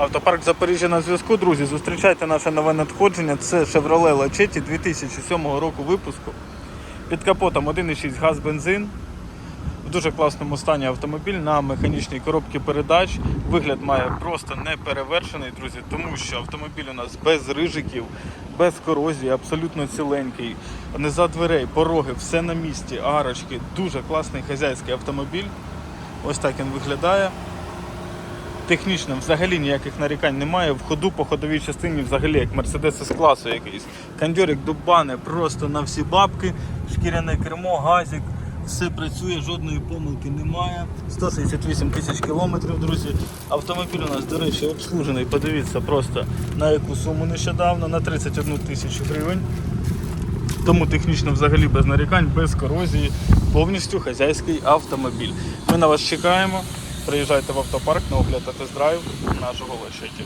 Автопарк Запоріжжя на зв'язку, друзі. Зустрічайте наше нове надходження. Це Chevrolet Lachetti 2007 року випуску. Під капотом 1,6 газ бензин. В дуже класному стані автомобіль на механічній коробці передач. Вигляд має просто неперевершений, друзі, тому що автомобіль у нас без рижиків, без корозії, абсолютно ціленький. Не за дверей, пороги, все на місці, арочки. Дуже класний хазяйський автомобіль. Ось так він виглядає. Технічно взагалі ніяких нарікань немає. В ходу по ходовій частині взагалі як Мерседес з класу якийсь. Кондьорик дубане просто на всі бабки, шкіряне кермо, газик, все працює, жодної помилки немає. 168 тисяч кілометрів, друзі. Автомобіль у нас, до речі, обслужений. Подивіться просто на яку суму нещодавно, на 31 тисячу гривень. Тому технічно взагалі без нарікань, без корозії, повністю хазяйський автомобіль. Ми на вас чекаємо. Приїжджайте в автопарк на огляд тест-драйв нашого лечеті.